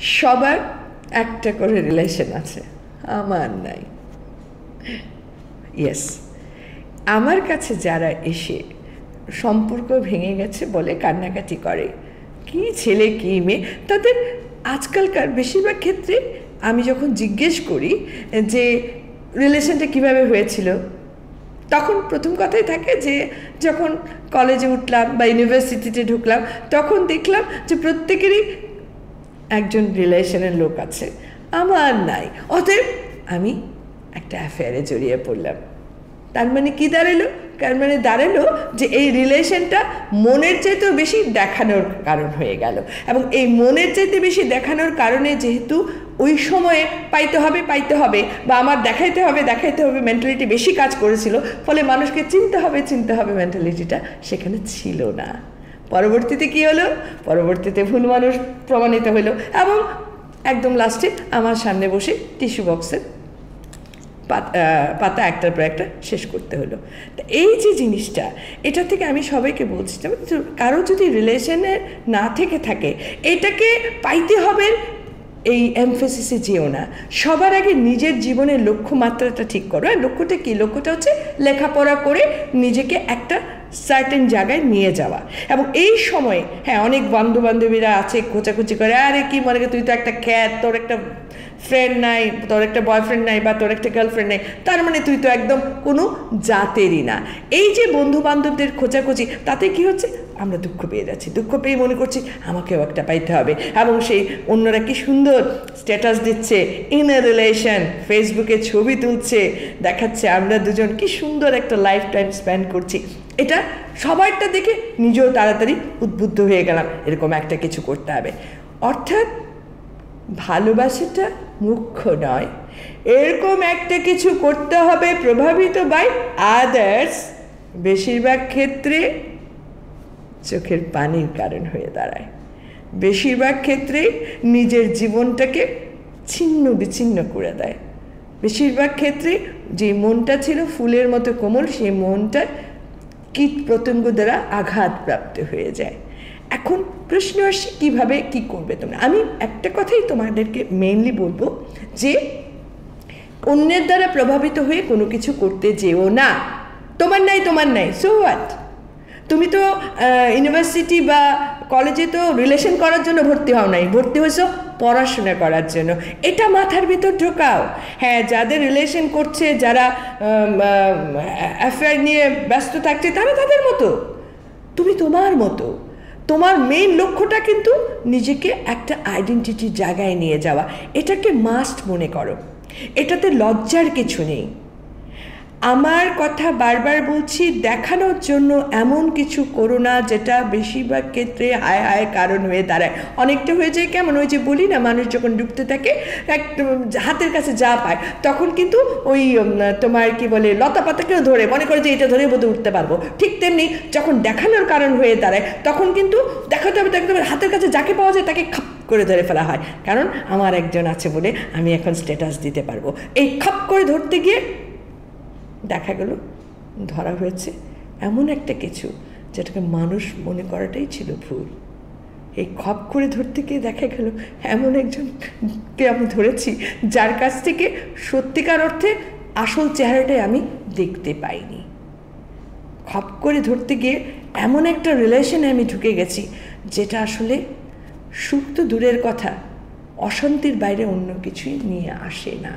সবার একটা করে রিলেশন আছে। আমার নাই। ইয়েস আমার কাছে যারা এসে সম্পর্ক ভেঙে গেছে বলে কান্নাকাটি করে, কি ছেলে, কি মেয়ে, তাদের আজকালকার বেশিরভাগ ক্ষেত্রে আমি যখন জিজ্ঞেস করি যে রিলেশনটা কীভাবে হয়েছিল, তখন প্রথম কথাই থাকে যে, যখন কলেজে উঠলাম বা ইউনিভার্সিটিতে ঢুকলাম, তখন দেখলাম যে প্রত্যেকেরই একজন রিলেশনের লোক আছে। আমার নাই। অতএব আমি একটা অ্যাফেয়ারে জড়িয়ে পড়লাম। তার মানে কি দাঁড়াল? তার মানে দাঁড়াল যে এই রিলেশনটা মনের চাইতেও বেশি দেখানোর কারণ হয়ে গেল। এবং এই মনের চাইতে বেশি দেখানোর কারণে যেহেতু ওই সময়ে পাইতে হবে পাইতে হবে বা আমার দেখাইতে হবে দেখাইতে হবে মেন্টালিটি বেশি কাজ করেছিল, ফলে মানুষকে চিনতে হবে চিনতে হবে মেন্টালিটিটা সেখানে ছিল না। পরবর্তীতে কি হলো? পরবর্তীতে ভুল মানুষ প্রমাণিত হলো এবং একদম লাস্টে আমার সামনে বসে টিস্যু বক্সের পাতা একটার পর একটা শেষ করতে হলো। এই যে জিনিসটা, এটা থেকে আমি সবাইকে বলছি কারও যদি রিলেশনে না থেকে থাকে, এটাকে পাইতে হবে এই এমফেসিসে যেও না। সবার আগে নিজের জীবনের লক্ষ্যমাত্রাটা ঠিক করো। আর লক্ষ্যটা কী? লক্ষ্যটা হচ্ছে লেখাপড়া করে নিজেকে একটা সার্টেন জায়গায় নিয়ে যাওয়া। এবং এই সময়ে হ্যাঁ অনেক বন্ধু বান্ধবীরা আছে, খোঁচাখুচি করে, আরে, কি মনে তুই তো একটা খ্যাত, তোর একটা ফ্রেন্ড নাই, তোর একটা বয়ফ্রেন্ড নাই বা তোর একটা গার্লফ্রেন্ড নাই। তার মানে তুই তো একদম কোনো জাতেরই না। এই যে বন্ধু বান্ধবদের খোঁচাখুচি, তাতে কি হচ্ছে? আমরা দুঃখ পেয়ে যাচ্ছি। দুঃখ পেয়ে মনে করছি, আমাকেও একটা পাইতে হবে। এবং সেই অন্যরা কি সুন্দর স্ট্যাটাস দিচ্ছে ইন এ রিলেশন ফেসবুকে ছবি তুলছে, দেখাচ্ছে, আমরা দুজন কি সুন্দর একটা লাইফ টাইম স্পেন্ড করছি। এটা সবারটা দেখে নিজেও তাড়াতাড়ি উদ্বুদ্ধ হয়ে গেলাম, এরকম একটা কিছু করতে হবে। অর্থাৎ ভালোবাসাটা মুখ্য নয়, এরকম একটা কিছু করতে হবে প্রভাবিত বাই আদার্স বেশিরভাগ ক্ষেত্রে চোখের পানির কারণ হয়ে দাঁড়ায়। বেশিরভাগ ক্ষেত্রে নিজের জীবনটাকে ছিন্ন বিচ্ছিন্ন করে দেয়। বেশিরভাগ ক্ষেত্রে যে মনটা ছিল ফুলের মতো কোমল, সেই মনটা কীট প্রত্যঙ্গ দ্বারা আঘাতপ্রাপ্ত হয়ে যায়। এখন প্রশ্ন আসে, কীভাবে কী করবে তোমরা? আমি একটা কথাই তোমাদেরকে মেনলি বলব যে, অন্যের দ্বারা প্রভাবিত হয়ে কোনো কিছু করতে যেও না। তোমার নাই তোমার নাই সো হোয়াট তুমি তো ইউনিভার্সিটি বা কলেজে তো রিলেশন করার জন্য ভর্তি হও নাই, ভর্তি হয়েছ পড়াশোনা করার জন্য। এটা মাথার ভিতর ঢোকাও। হ্যাঁ যাদের রিলেশন করছে, যারা অ্যাফেয়ার নিয়ে ব্যস্ত থাকছে, তারা তাদের মতো। তুমি তোমার মতো। তোমার মেইন লক্ষ্যটা কিন্তু নিজেকে একটা আইডেন্টিটির জায়গায় নিয়ে যাওয়া। এটাকে মাস্ট মনে করো। এটাতে লজ্জার কিছু নেই। আমার কথা বারবার বলছি, দেখানোর জন্য এমন কিছু করো না যেটা বেশিরভাগ ক্ষেত্রে হায় হায় কারণ হয়ে দাঁড়ায়। অনেকটা হয়ে যায় কেমন? ওই যে বলি না, মানুষ যখন ডুবতে থাকে হাতের কাছে যা পায়, তখন কিন্তু ওই তোমার কি বলে, লতা পাতাকেও ধরে, মনে করে যে এটা ধরে বোধহয় উঠতে পারব। ঠিক তেমনি যখন দেখানোর কারণ হয়ে দাঁড়ায়, তখন কিন্তু দেখাতে হবে হবে হাতের কাছে যাকে পাওয়া যায় তাকে খাপ করে ধরে ফেলা হয়। কারণ আমার একজন আছে বলে আমি এখন স্ট্যাটাস দিতে পারব। এই খাপ করে ধরতে গিয়ে দেখা গেল, ধরা হয়েছে এমন একটা কিছু যেটাকে মানুষ মনে করাটাই ছিল ভুল। এই খপ করে ধরতে গিয়ে দেখা গেল এমন একজনকে আমি ধরেছি যার কাছ থেকে সত্যিকার অর্থে আসল চেহারাটাই আমি দেখতে পাইনি। খপ করে ধরতে গিয়ে এমন একটা রিলেশনে আমি ঢুকে গেছি যেটা আসলে সুখ তো দূরের কথা, অশান্তির বাইরে অন্য কিছুই নিয়ে আসে না।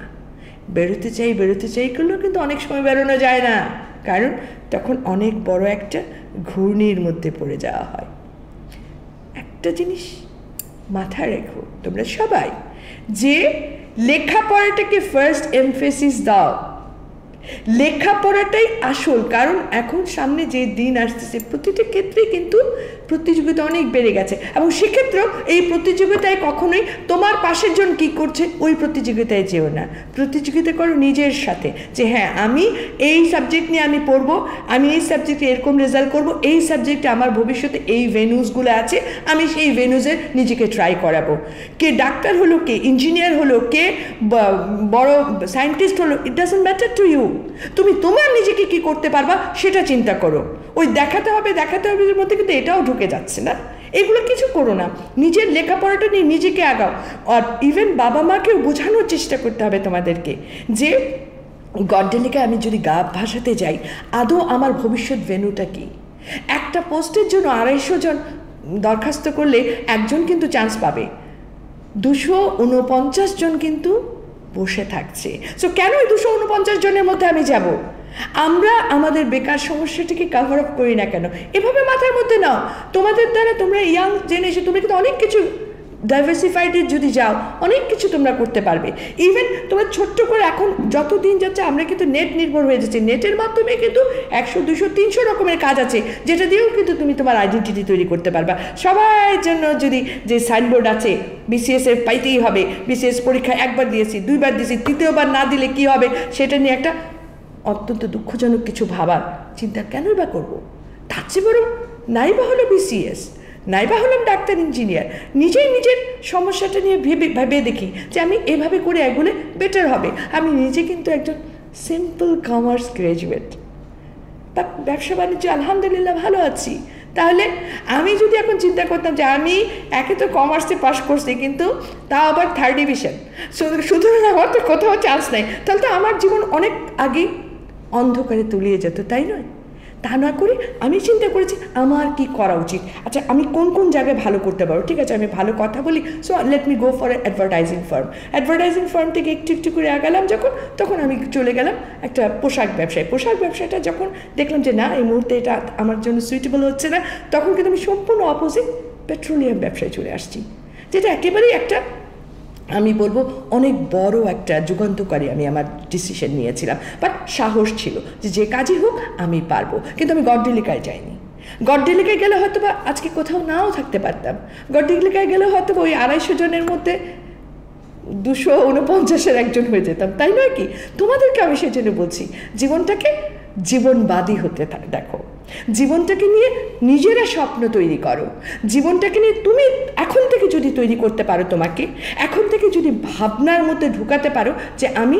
বেরোতে চাই বেরোতে চাই করলেও কিন্তু অনেক সময় বেরোনো যায় না। কারণ তখন অনেক বড় একটা ঘূর্ণির মধ্যে পড়ে যাওয়া হয়। একটা জিনিস মাথায় রেখো, তোমরা সবাই, যে লেখাপড়াটাকে ফার্স্ট এমফেসিস দাও। লেখাপড়াটাই আসল, কারণ এখন সামনে যে দিন আসতেছে, প্রতিটা ক্ষেত্রেই কিন্তু প্রতিযোগিতা অনেক বেড়ে গেছে। এবং সেক্ষেত্রেও এই প্রতিযোগিতায় কখনোই তোমার পাশের জন কী করছে, ওই প্রতিযোগিতায় যেও না। প্রতিযোগিতা করো নিজের সাথে যে হ্যাঁ আমি এই সাবজেক্ট নিয়ে আমি পড়ব, আমি এই সাবজেক্টে এরকম রেজাল্ট করব, এই সাবজেক্টে আমার ভবিষ্যতে এই ভেনুসগুলো আছে, আমি সেই ভেনুসের নিজেকে ট্রাই করাবো। কে ডাক্তার হলো, কে ইঞ্জিনিয়ার হলো, কে বড় সায়েন্টিস্ট হলো it doesn't matter to you তুমি তোমার নিজেকে কি করতে পারবা, সেটা চিন্তা করো। ওই দেখাতে হবে দেখাতে হবে মধ্যে কিন্তু এটাও ঢুকে যাচ্ছে না। এগুলো কিছু করো না। নিজের লেখাপড়াটা নিয়ে নিজেকে আগাও। আর ইভেন বাবা মাকেও বোঝানোর চেষ্টা করতে হবে তোমাদেরকে যে, গডডেলিকে, আমি যদি গা ভাসাতে যাই, আদৌ আমার ভবিষ্যৎ ভেনুটা কি? একটা পোস্টের জন্য আড়াইশো জন দরখাস্ত করলে একজন কিন্তু চান্স পাবে। দুশো উনপঞ্চাশ জন কিন্তু বসে থাকছে। সো কেন ওই দুশো উনপঞ্চাশ জনের মধ্যে আমি যাব? আমরা আমাদের বেকার সমস্যাটিকে কাভার আপ করি না কেন? এভাবে মাথার মধ্যে নাও। তোমাদের দ্বারা তোমরা ইয়াং জেনারেশন তুমি কিন্তু অনেক কিছু ডাইভার্সিফাইডে যদি যাও, অনেক কিছু তোমরা করতে পারবে। ইভেন তোমরা ছোট্ট করে এখন যত দিন যাচ্ছে, আমরা কিন্তু নেট নির্ভর হয়ে যাচ্ছি। নেটের মাধ্যমে কিন্তু একশো, দুশো, তিনশো রকমের কাজ আছে, যেটা দিয়েও কিন্তু তুমি তোমার আইডেন্টিটি তৈরি করতে পারবা। সবার জন্য যদি যে সাইনবোর্ড আছে বিসিএস এর পাইতেই হবে। বিসিএস পরীক্ষা একবার দিয়েছি, দুইবার দিয়েছি, তৃতীয়বার না দিলে কি হবে? সেটা নিয়ে একটা অত্যন্ত দুঃখজনক কিছু ভাবার চিন্তা কেনই বা করব? তার চেয়ে বরং নাই বা হলো বিসিএস নাইবা হলাম ডাক্তার, ইঞ্জিনিয়ার। নিজেই নিজের সমস্যাটা নিয়ে ভেবে ভেবে দেখি যে আমি এভাবে করে এগোলে বেটার হবে। আমি নিজে কিন্তু একজন সিম্পল কমার্স গ্র্যাজুয়েট তা ব্যবসা বাণিজ্য, আলহামদুলিল্লাহ ভালো আছি। তাহলে আমি যদি এখন চিন্তা করতাম যে আমি একে তো কমার্সে পাশ করছি, কিন্তু তাও আবার থার্ড ডিভিশন সুতরাং আমার তো কোথাও চান্স নেই। তাহলে তো আমার জীবন অনেক আগে অন্ধকারে তুলিয়ে যেত, তাই নয়? তা না করে আমি চিন্তা করেছি, আমার কি করা উচিত? আচ্ছা আমি কোন কোন জায়গায় ভালো করতে পারব? ঠিক আছে, আমি ভালো কথা বলি। So let me go for advertising firm advertising firm থেকে একটু একটু করে আগালাম যখন, তখন আমি চলে গেলাম একটা পোশাক ব্যবসায়। পোশাক ব্যবসাটা যখন দেখলাম যে না, এই মুহূর্তে এটা আমার জন্য সুইটেবল হচ্ছে না, তখন কিন্তু আমি সম্পূর্ণ অপোজিট পেট্রোলিয়াম ব্যবসায় চলে আসছি। যেটা একেবারেই একটা আমি বলব অনেক বড় একটা যুগান্তকারী আমি আমার ডিসিশন নিয়েছিলাম। বাট সাহস ছিল যে যে কাজই হোক আমি পারব। কিন্তু আমি গডডেলিকায় যাইনি। গডডেলিকায় গেলে হয়তো বা আজকে কোথাও নাও থাকতে পারতাম। গডডেলিকায় গেলে হয়তো ওই আড়াইশো জনের মধ্যে দুশো উনপঞ্চাশের একজন হয়ে যেতাম। তাই নয় কি? তোমাদেরকে আমি সেই জন্য বলছি, জীবনটাকে জীবনবাদী হতে দেখো। জীবনটাকে নিয়ে নিজেরা স্বপ্ন তৈরি করো। জীবনটাকে নিয়ে তুমি এখন থেকে যদি তৈরি করতে পারো তোমাকে, এখন থেকে যদি ভাবনার মধ্যে ঢুকাতে পারো যে আমি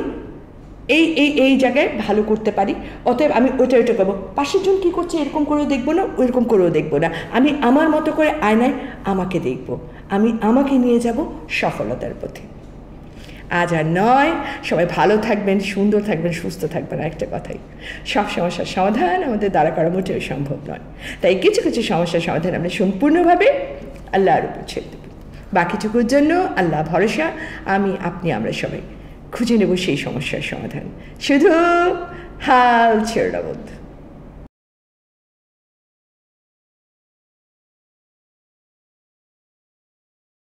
এই এই এই জায়গায় ভালো করতে পারি, অতএব আমি ওইটা ওইটা করব। পাশের জন কী করছে এরকম করেও দেখব না, ওইরকম করেও দেখব না। আমি আমার মতো করে আয়নায় আমাকে দেখব। আমি আমাকে নিয়ে যাব সফলতার পথে। আজ আর নয়। সবাই ভালো থাকবেন, সুন্দর থাকবেন, সুস্থ থাকবেন। একটা কথাই, সব সমস্যার সমাধান আমাদের দ্বারা করা মোটেও সম্ভব নয়। তাই কিছু কিছু সমস্যার সমাধান আমরা সম্পূর্ণভাবে আল্লাহর উপর ছেড়ে দেব। বাকিটুকুর জন্য আল্লাহ ভরসা, আমি, আপনি, আমরা সবাই খুঁজে নেব সেই সমস্যার সমাধান। শুধু হাল ছেড়ে বন্ধু।